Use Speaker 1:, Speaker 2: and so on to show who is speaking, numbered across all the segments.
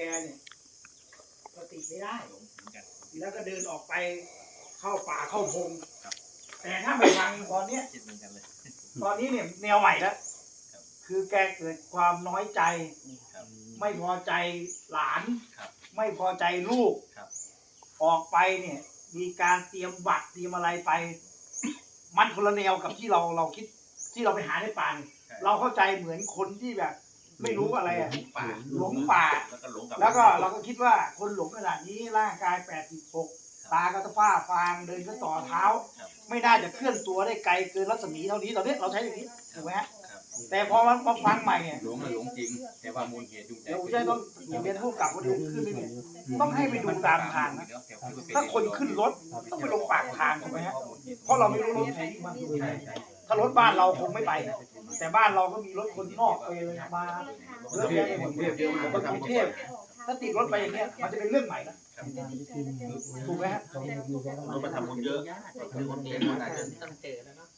Speaker 1: แกเนี่ยสติไม่ได้
Speaker 2: หลงเหมือนกัน
Speaker 1: แล้วก็เดินออกไปเข้าป่าเข้าพง
Speaker 2: ครับ
Speaker 1: แต่ถ้าไม่ฟังตอนเนี้ย
Speaker 2: คิดเหมือนกันเลย
Speaker 1: ตอนนี้เนี่ยแนวใหม่แล้ว
Speaker 2: ครับ
Speaker 1: คือแกเกิดความน้อยใจ
Speaker 2: ครับ
Speaker 1: ไม่พอใจหลาน
Speaker 2: ครับ
Speaker 1: ไม่พอใจลูก
Speaker 2: ครับ
Speaker 1: ออกไปเนี่ย มีการเตรียมบัตรเตรียมอะไรไป มันคนละแนวกับที่เราเราคิดที่เราไปหาในป่าเนี่ยเราเข้าใจเหมือนคนที่แบบ ไม่รู้อะไรอะ
Speaker 2: หลงป่า
Speaker 1: หลงป่า
Speaker 2: แล้วก็หลงกับ
Speaker 1: แล้วก็เราก็คิดว่าคนหลงขนาดนี้ร่างกาย86ตาก็จะฟ้าฟางเดินก็ต่อเท้า
Speaker 2: ครับ
Speaker 1: ไม่น่าจะเคลื่อนตัวได้ไกลเกินรัศมีเท่านี้ตอนนี้เราใช้อย่างนี้ถูกไหมฮะ
Speaker 2: ครับ
Speaker 1: แต่พอมันมาฟังใหม่เนี่ย
Speaker 3: หลงอะหลงจริง แต่ว่ามูลเหตุจูงใจ
Speaker 1: เดี๋ยวผมจะต้องเรียนผู้กำกับคนอื่นขึ้นไปเนี่ยต้องให้ไปดูตามทางนะถ้าคนขึ้นรถต้องไปลงปากทางถูกไหมฮะเพราะเราไม่รู้รถไหนที่มันดูไหนถ้ารถบ้านเราคงไม่ไป แต่บ้านเราก็มีรถคนนอกไปเลยมาเยอะแยะไปหมดคนกรุงเทพถ้าติดรถไปอย่างเงี้ยมันจะเป็นเรื่องใหม่นะถูกไหมฮะ
Speaker 2: เรามาทำบุญเยอะคนเดียวอาจจะ
Speaker 4: ต้องเจอแล้วเนาะ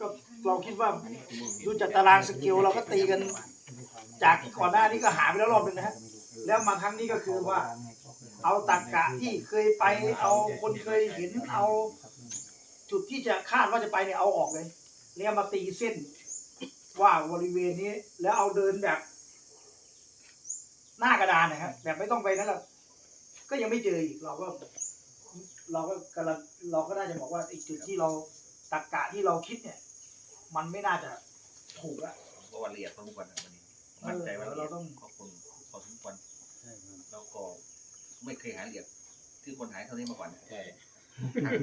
Speaker 1: ก็เราคิดว่าดูจากตารางสเกิลเราก็ตีกัน จากที่ก่อนหน้านี้ก็หาไปแล้วรอบหนึงนะฮะแล้วมาครั้งนี้ก็คือว่า เอาตักกะที่เคยไป เอาคนเคยเห็นเอา จุดที่จะคาดว่าจะไปเนี่ยเอาออกเลยแล้วมาตีเส้น ว่าบริเวณนี้ แล้วเอาเดินแบบ หน้ากระดานนะฮะแบบไม่ต้องไปนั่นหรอกก็ยังไม่เจออีกเราก็ เราก็กำลังเราก็น่าจะบอกว่าไอ้จุดที่เราตักกะที่เราคิดเนี่ย มันไม่น่าจะถูกละ
Speaker 2: เพราะว่าละเอียดพอสมควรนะวันนี้มั่นใจว่าละเอียด
Speaker 1: เราต้อง
Speaker 2: ขอบคุณพอสมควรแล้วก็ไม่เคยหาละเอียด ที่คนหายเท่านี้มาก่อน
Speaker 3: ใช่
Speaker 2: หาย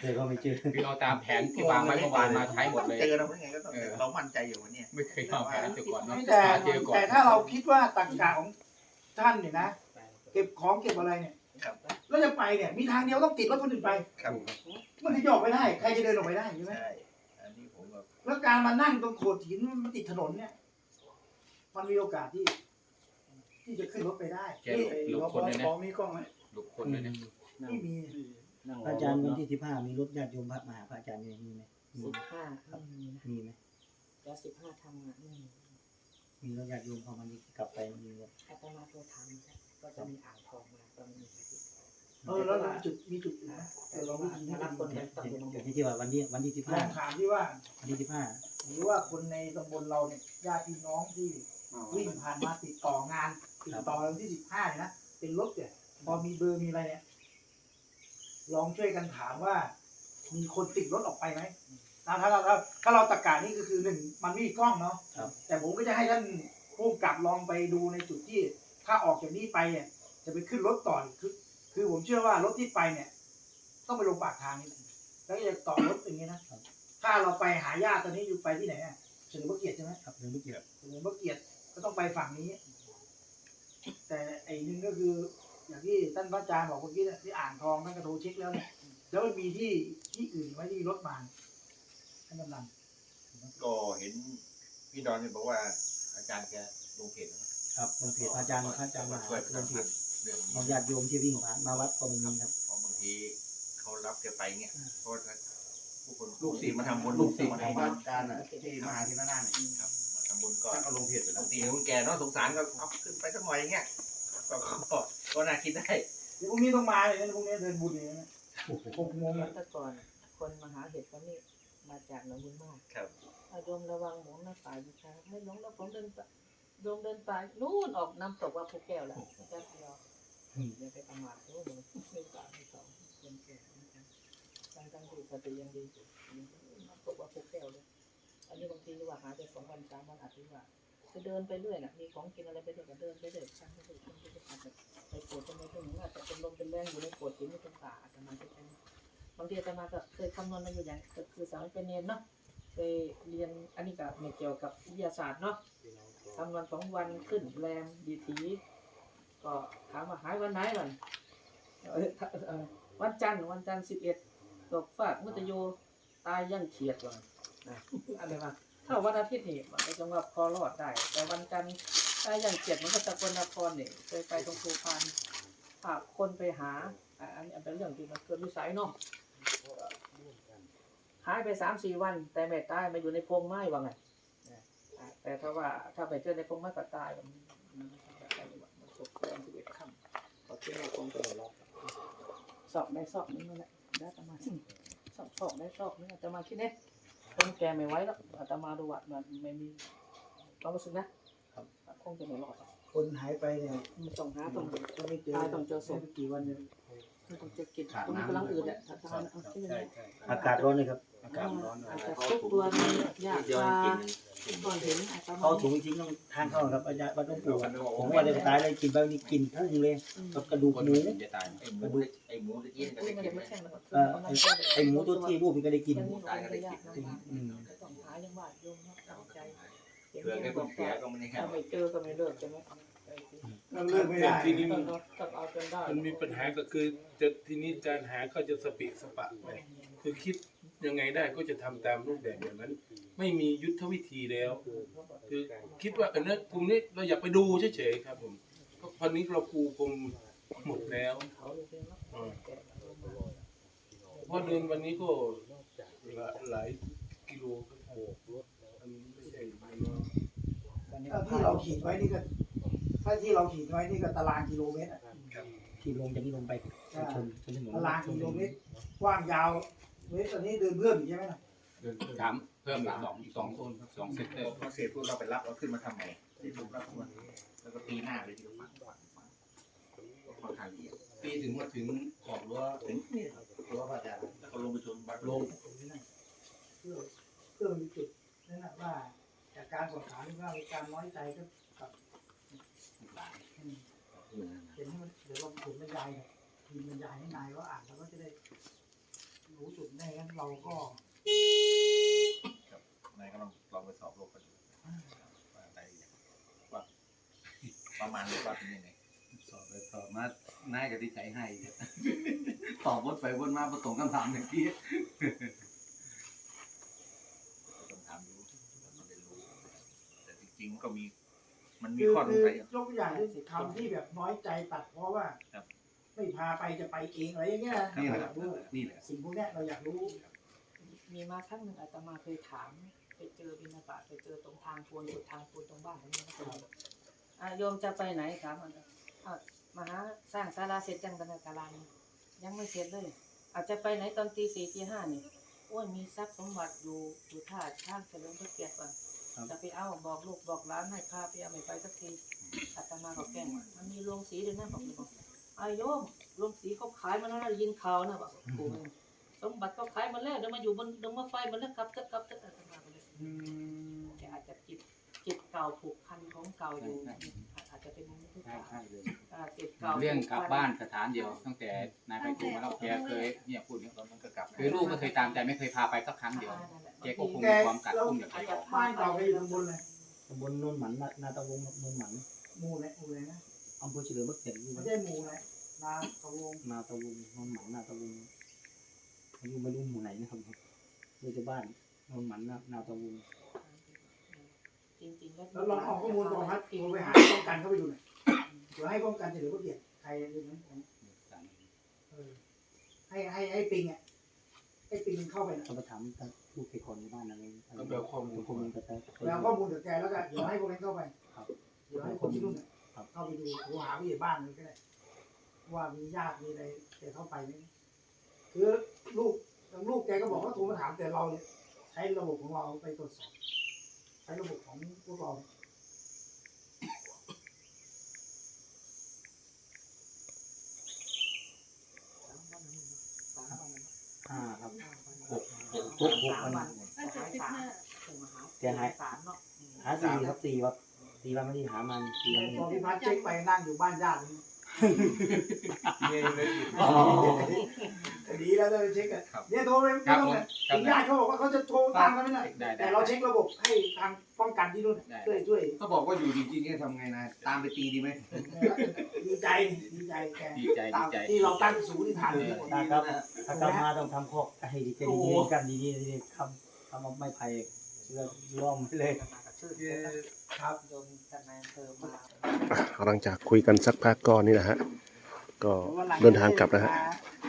Speaker 5: แต่ก็ไม่เจอ
Speaker 3: คือเอาตามแผนที่วางไว้เมื่อวานมาใช้หมดเลย
Speaker 2: เจอเราเมื่อไงก็ต้อง
Speaker 3: เออ
Speaker 2: เรามั่นใจอยู่วันนี้
Speaker 3: ไม่เคยเอาแผนเจอก่อนเนาะ
Speaker 1: ไม่แต่
Speaker 3: หาเจอก่อน
Speaker 1: แต่ถ้าเราคิดว่าตักกะของท่านเนี่ยนะเก็บของเก็บอะไรเนี่ย
Speaker 2: ครับ
Speaker 1: แล้วจะไปเนี่ยมีทางเดียวต้องติดรถคนอื่นไป
Speaker 2: ครับ
Speaker 1: มันถึงจะออกไปได้ใครจะเดินออกไปได้ใช่ไหม
Speaker 2: ใช่อันนี้ผมแบบ
Speaker 1: แล้วการมานั่งตรงโขดหินมันติดถนนเนี่ย มันมีโอกาสที่ ที่จะขึ้นรถไปได้
Speaker 3: แกหลบคนเลยนะ
Speaker 1: ของมีกล้องไหม
Speaker 3: หลบคนเลยนะ
Speaker 1: ไม่มี
Speaker 5: พระอาจารย์วันที่สิบห้ามีรถญาติโยมพระมาหาพระอาจารย์มีมีไหมมี
Speaker 4: สิบห้าไม่มีนะ
Speaker 5: มีไหม
Speaker 4: แล้วสิบห้าทำงานไม่มี
Speaker 5: มีรถญาติโยมพอมันกลับไปมีไหม
Speaker 4: อาตมาโทรทำนะก็จะมีอ่างทองมาก็มีสติ
Speaker 1: เออแล้วมีจุดมีจุดอื่นไหม
Speaker 4: แต่
Speaker 1: เดี๋ยว
Speaker 4: เรา
Speaker 1: เรา
Speaker 4: ไม่
Speaker 1: ไม่
Speaker 4: ถ้ารับคน
Speaker 5: เดี๋
Speaker 4: กั
Speaker 5: ยวน
Speaker 4: ต้อง
Speaker 5: เดี๋ยว
Speaker 4: ดู
Speaker 5: เดี๋ยวที่ว่าวันที่วันที่สิบ
Speaker 1: ล
Speaker 5: ห้า
Speaker 1: องถามที่ว่า
Speaker 5: วันที่สิบห้า
Speaker 1: หรือว่าคนในตำบลเราเนี่ยญาติพี่น้องที่วิ่งผ่านมาติดต่องานติดต่อวันที่สิบห้าเนี่ยนะเป็นรถเนี่ยพอมีเบอร์มีอะไรเนี่ย ลองช่วยกันถามว่า มีคนติดรถออกไปไหมถ้าถ้าเราถ้าถ้าเราตะกานี่ก็คือหนึ่งมันไม่มีกล้องเนาะ
Speaker 5: ครับ
Speaker 1: แต่ผมก็จะให้ท่านผู้กำกับลองไปดูในจุดที่ ถ้าออกจากนี้ไปเนี่ย จะไปขึ้นรถต่อคือ คือผมเชื่อว่ารถที่ไปเนี่ย ต้องไปลงปากทางนี่แล้วก็จะต่อรถอย่างเงี้ยนะถ้าเราไปหาญาติตอนนี้อยู่ไปที่ไหนอะเฉลิมพระเกียรติใช่ไหม
Speaker 5: ครับเรื่องไม่เกี่ยว
Speaker 1: เฉลิมพระเกียรติก็ต้องไปฝั่งนี้ แต่ไอ้หนึงก็คือ อย่างที่ท่านพระอาจารย์บอกเมื่อกี้เนี่ยที่อ่างทองนั่นก็โทรเช็คแล้วเนี่ยแล้วมันมีที่ที่อื่นไหมที่รถมาท่านกำนัน
Speaker 2: ก็เห็นพี่ดอนเนี่ยบอกว่าอาจารย์แกลงเพจแล้วนะครับ
Speaker 5: ลงเพจพระอาจารย์พระอาจารย์มา
Speaker 2: ช่วยประ
Speaker 5: ล
Speaker 2: ชาง
Speaker 5: เพ
Speaker 2: สัมพั
Speaker 5: จ
Speaker 2: นธ์เรื่อง
Speaker 5: ของ
Speaker 2: นี้
Speaker 5: ญาติโยมที่วิ่งผ่านมาวัดก็ไม่มีครับ
Speaker 2: เพราะบางทีเขารับแกไปเงี้ยเพราะว่าผู้คน
Speaker 3: ลูกศิษย์
Speaker 2: มาทำบุญ
Speaker 3: ลูกศิษย์
Speaker 2: มา
Speaker 3: ของ
Speaker 2: ทำ
Speaker 3: พ
Speaker 2: บุ
Speaker 3: ระ
Speaker 2: ญ
Speaker 3: อาจารย์น่ะที่มาที่นั่นน่ะ
Speaker 2: ครับมาทำบุญก็
Speaker 3: ท่านก็ลงเพจไปแล้ว
Speaker 2: บางทีคนแก่เนาะสงสารก็เอาขึ้นไปสักหน่อยอย่างเงี้ย ก็ก็ก็น่าคิดได้
Speaker 1: เดี๋ยวพรุ่งนี้ต้องมาเลยนะพรุ่งนี้เดินบุญเลยนะหกโมง
Speaker 4: แล้
Speaker 1: อะ
Speaker 4: วแต่ก่อนคนมหาเห็ดวันนี้มาจากหนองบุญมาก
Speaker 2: ครับ
Speaker 4: เอาโยมระวังหมูหน้าป่าอยู่ค่ะไม่หลงแล้วผมเดินไปโยมเดินไปนู่นออกน้ำตกว่าภูแก้วแล้วแป๊บเดียวอย่าไปประมาทโอ้โหไม่ป่าไม่สองคนแก่นะครับตั้งตั้งที่สติยังดีอยู่น้ำตกว่าภูแก้วเลย อันนี้บางทีว่าหาไปสองวันสามวันอาจจะว่า จะเดินไปเรื่อยน่ะ มีของกินอะไรไปเรื่อยก็เดินไปเรื่อยช่างไปเรื่อยช่างไปเรื่อยอาจจะไปปวดจะไม่ถึงอาจจะเป็นลมเป็นแรงอยู่ในปวดหินในตรงขาอาจจะมาจะเป็นบางทีอาตมาก็เคยคำนวณมาอยู่อย่างก็คือสาวเป็นเนียนเนาะเคยเรียนอันนี้ก็ไม่เกี่ยวกับวิทยาศาสตร์เนาะคำนวณของวันขึ้นแรมดีทีก็ถามว่าหายวันไหนวันวันจันทร์วันจันทร์สิบเอ็ดตกฟากมุตโยตายยั่งเฉียดวันอะไรวะ ถ้าวันอาทิตย์นี่มันก็จะว่าพอรอดได้ แต่วันจันทร์ถ้าอย่างเจ็ดมันก็สกลนครเนี่ยเคยไปตรงภูพานพาคนไปหาอันนี้เป็นเรื่องที่มันเกิดวิสัยเนาะหายไปสามสี่วัน แต่ไม่ตายมาอยู่ในพงไม้ว่าไงแต่ถ้าว่าถ้าไปเจอในพงไม้ก็ตายมันมันมันมันสุกแล้วที่เราคงจะสอบได้สอบนี้นั่นแหละได้ประมาณสอบสอบได้สอบนี้อาตมาคิดเนี่ย คนแกไม่ไหวแล้วอาตมาดูว่ามันไม่มีความรู้สึกนะคงจะไม่รอด
Speaker 5: คนหายไปเนี่ย
Speaker 4: มันต้องหาต้อง
Speaker 5: ก็ไม่เจอ
Speaker 4: ตายต้องเจอศพ
Speaker 5: ไม่กี่วันเนี่ย
Speaker 4: ต้องจะกินตรงนี้กำลังอื่นแหละถ้าทานเอาที่นี่
Speaker 5: อากาศร้อนเลยครับ
Speaker 3: อากาศร้อน
Speaker 4: อาจจะทุกตัวนี้ยากชาก่อนถึงอาตมา
Speaker 5: เขาถุงจริงๆต้องทานเข้าครับอาจารย์วัดหลวงปู่อะผมว่าจะตายเลยกินไปนี่กินพุ่งเลยกับกระดูก
Speaker 3: คน
Speaker 5: หมู
Speaker 3: จะตาย
Speaker 2: ไอ้หมูไอ้หมูตะกี้ก็
Speaker 4: ไม่
Speaker 2: ได้
Speaker 4: ได้
Speaker 2: กินไหม
Speaker 4: ไม่ใช่แล้ว
Speaker 5: เออไอ้ไอหมูตัวที่รูปมันก็ได้กิน
Speaker 4: นี่ตายก็ได้กิน
Speaker 5: อืม
Speaker 4: ต้องหายังบาดยงเนาะตั้งใจ
Speaker 2: เผื่อแค่คนเสียก็ไม่ได้แค่
Speaker 4: ถ้าไม่เจอก็ไม่เลิกใช่ไหม
Speaker 1: เราเลิกไม่ได้
Speaker 6: ทีนี้
Speaker 4: ต้
Speaker 6: มั
Speaker 4: อนงต้องเอาจนได้
Speaker 6: มันมีปัญหาก็คือจะทีนี้การหาก็จะสเปิสปะไปคือคิดยังไงได้ก็จะทำตามรูปแบบอย่างนั้น ไม่มียุทธวิธีแล้ว คือคิดว่าเออเนี่ยกลุ่มนี้เราอยากไปดูเฉยๆครับผมก็พันนี้เราปูกลมหมดแล้ว
Speaker 4: เขาเลยเนาะ
Speaker 6: อ่าเพราะเดินวันนี้ก็หลายหลายกิโลครับมันไม่ใช่น้อย
Speaker 1: ถ้าที่เราขีดไว้นี่ก็ ถ้าที่เราขีดไว้นี่ก็ตารางกิโลเมตรอะ
Speaker 5: ที่ลงจากนี้ลงไปชนชนถนน
Speaker 1: ตารางกิโลเมตรกว้างยาวเมตรตอนนี้เดินเพิ่มอีกใช่ไหมล่ะ
Speaker 3: เดินสามเพิ่มอีกสองอีกสองโซนสองเซกเตอร์
Speaker 2: พอเสร็จพวกเราไปรับเราขึ้นมาทำไงที่ถูกรับมาแล้วก็ตีหน้าเลยที่เราฝังฝังฝังก็ค่อนข้างเดียว
Speaker 6: ตีถึงมาถึงขอบรั้ว
Speaker 2: ถึงนี่รั้วพระอาจารย์แล้วก็ลงไปชนบัตร
Speaker 6: ลง
Speaker 1: เพื่อเพื่อมีจุดนั่นแหละว่าจากการสอบถามว่ามีการน้อยใจก็กับอืม เห็นให้มันเดี๋ยวเราผมบรรยายเนี่ยทีมบรรยายให้นายว่าอ่านแล้วก็จะได้รู้จุดแน่งั้นเราก็
Speaker 2: นายก็ลองลองไปสอบโลกกันดูว่าอะไรว่าประมาณว่าเป็นยังไง
Speaker 3: สอบไปสอบมาน่ายก็ดีใจให้ตอบวนไปวนมาประตรงคำถามอย่างที่
Speaker 2: ต้องถามดูมันได้รู้แต่จริงๆก็มี มันมี
Speaker 1: คือ
Speaker 2: ข้อสง
Speaker 1: คือ
Speaker 2: สัย
Speaker 1: ยกตัวอย่างที่คำที่แบบน้อยใจตัดเพราะว่า
Speaker 2: ครับ
Speaker 1: ไม่พาไปจะไปเองอะไรอย่างเงี้ย
Speaker 3: นี่แห
Speaker 1: เรา
Speaker 3: ละ
Speaker 1: อยากรู้
Speaker 3: นี่แหละ
Speaker 1: สิ่งพวกเนี้ยเราอยากรู้
Speaker 4: มีมาครั้งหนึ่งอาตมาเคยถาม ไปเจอบินาบาตไปเจอตรงทางพวนสุดทางพวนตรงบ้านนี่นะครับอะโยมจะไปไหนถามมันอะมาหาสร้างศาลาเสร็จจังบรรณาศาลานี่ยังไม่เสร็จเลยอาจจะไปไหนตอนตีสี่ตีห้านี่โอ้ยมีทรัพย์สมบัติอยู่อยู่ท่าช่างเฉลิมพระเกียรติ ก่อนจะไปเอาบอกลูกบอกหลานให้พาไปเอาไม่ไปสักทีอาตมาก็แกล้งว่ามันมีโรงสีด้วยนะบอกเลยบอกอายโยมโรงสีเขาขายมาแล้วนะยินข่าวนะบอกกูเองสมบัติเขาขายมาแล้วเดี๋ยวมาอยู่บนเดี๋ยวมาไฟมันแล้วกลับเถอะกลับเถอะอาตมาก็เลยแกอาจจะจิตจิตเก่าผูกพันของเก่าอยู่อา จจะเป็นอย่างนี้ทุก
Speaker 3: ใช่
Speaker 4: อย่าง
Speaker 3: ใช่เลย
Speaker 4: อ่าจิตเก่า
Speaker 3: เรื่องกลับบ้านสถานเดียว ตั้งแต่นายไปทูมาแล้วแกเคยเนี่ยพูดเนี่ย
Speaker 2: ตอนนั้นก็กลับ
Speaker 3: คือลูกก็เคยตามแต่ไม่เคยพาไปสักครั้งเดียว
Speaker 4: อ่านั่นแหละ
Speaker 3: แกก็คง
Speaker 1: แก
Speaker 3: มีความกัดกุ้มอย่างไร
Speaker 1: บ้านเก่าไปอยู่ข้างบนเลย
Speaker 5: ตำบลโนนหมันนานาตะวงครับโนนหมัน
Speaker 1: หมู่ไหนหมู่ไหนนะ
Speaker 5: อำเภอเฉลิมพระเกียรติอยู่
Speaker 1: ไม่ใช่หมู่ไหนนาตะวง
Speaker 5: นาตะวงโนนหมันนาตะวงอายุไม่รู้หมู่ไหนนะครับเรื่องบ้านโนนหมันนานาตะวง
Speaker 4: จริงๆแล้ว
Speaker 1: แล้วลองเอาข้อมูลของพัดโทรไปหาป้องกันเข้าไปดูหน่อยเดี๋ยวให้ป้องกันเฉลิมพระเกียรติใครเรื่องนั้นของเออให้ให้ให้ปิงอะให้ปิงมันเข้าไปนะ
Speaker 5: เขาไปถามผู้เกี่ยวข้องในบ้านอะไรอะไร
Speaker 6: ก็แบบข้อมูล
Speaker 5: ข้อมูลกับแต่
Speaker 1: แล้วข้อมูลจากแกแล้วก็เดี๋ยวให้พวกนั้นเข้าไป
Speaker 5: ครับ
Speaker 1: เดี๋ยวให้คนที่นู่นน่ะ
Speaker 5: ครับ
Speaker 1: เข้าไปดูโทรหาผู้ใหญ่บ้านเลยก็ได้ว่ามีญาติมีอะไรแกเข้าไปไหมคือลูกทางลูกแกก็บอกว่าโทรมาถามแต่เราเนี่ยใช้ระบบของเราไปตรวจสอบใช้ ระบบของพวกเรา
Speaker 5: ห้าครับ
Speaker 4: หก
Speaker 5: หกหกหกวัน
Speaker 4: หายสามถึงมาหา
Speaker 5: แกหาย
Speaker 4: สามเนาะ
Speaker 5: หาสี่ครับสี่ครับสี่วันไม่ได้หามันสี่วัน
Speaker 1: พอพี่พัดเช็คไปนั่งอยู่บ้านญาติ นี่
Speaker 6: เนี่ยละเอียด
Speaker 5: อ๋อ
Speaker 1: ดีแล้วเลยเช็คอะเนี่ยโทรไป
Speaker 3: ค
Speaker 1: ไม่
Speaker 3: รับ
Speaker 1: ต้อง
Speaker 3: ผม
Speaker 1: เนี่ย
Speaker 3: ครับ
Speaker 1: ญาติเขาบอกว่าเขาจะโทรตามกันไม่ได้
Speaker 3: ได้
Speaker 1: แต่
Speaker 3: ได้
Speaker 1: เราเช็คระบบให้ทางป้องกันที่นู่น
Speaker 3: ได้
Speaker 1: ช่วยช่วย
Speaker 2: ก็บอกว่าอยู่จริงๆเนี่ยทำไงนะตามไปตีดีไหม
Speaker 1: ดีใจดีใจแก
Speaker 3: ดีใจ
Speaker 1: ตา
Speaker 3: ดี
Speaker 1: ม
Speaker 3: ใจ
Speaker 1: ที่เราตั้งศูนย์ที่ฐานทั้งหมด
Speaker 5: นะครับถ้ากลับมาต้องทำคอกให้ดีใจดีๆกันดีๆดีๆทำทำเอาไม้ไผ่เลือกล้อมไปเลย
Speaker 4: มากับชื่อ
Speaker 1: ครับ
Speaker 4: โยมทนายอำเภอมา
Speaker 7: หลังจากคุยกันสักพักก้อนนี่นะฮะ ก็เดินทางกลับนะฮะ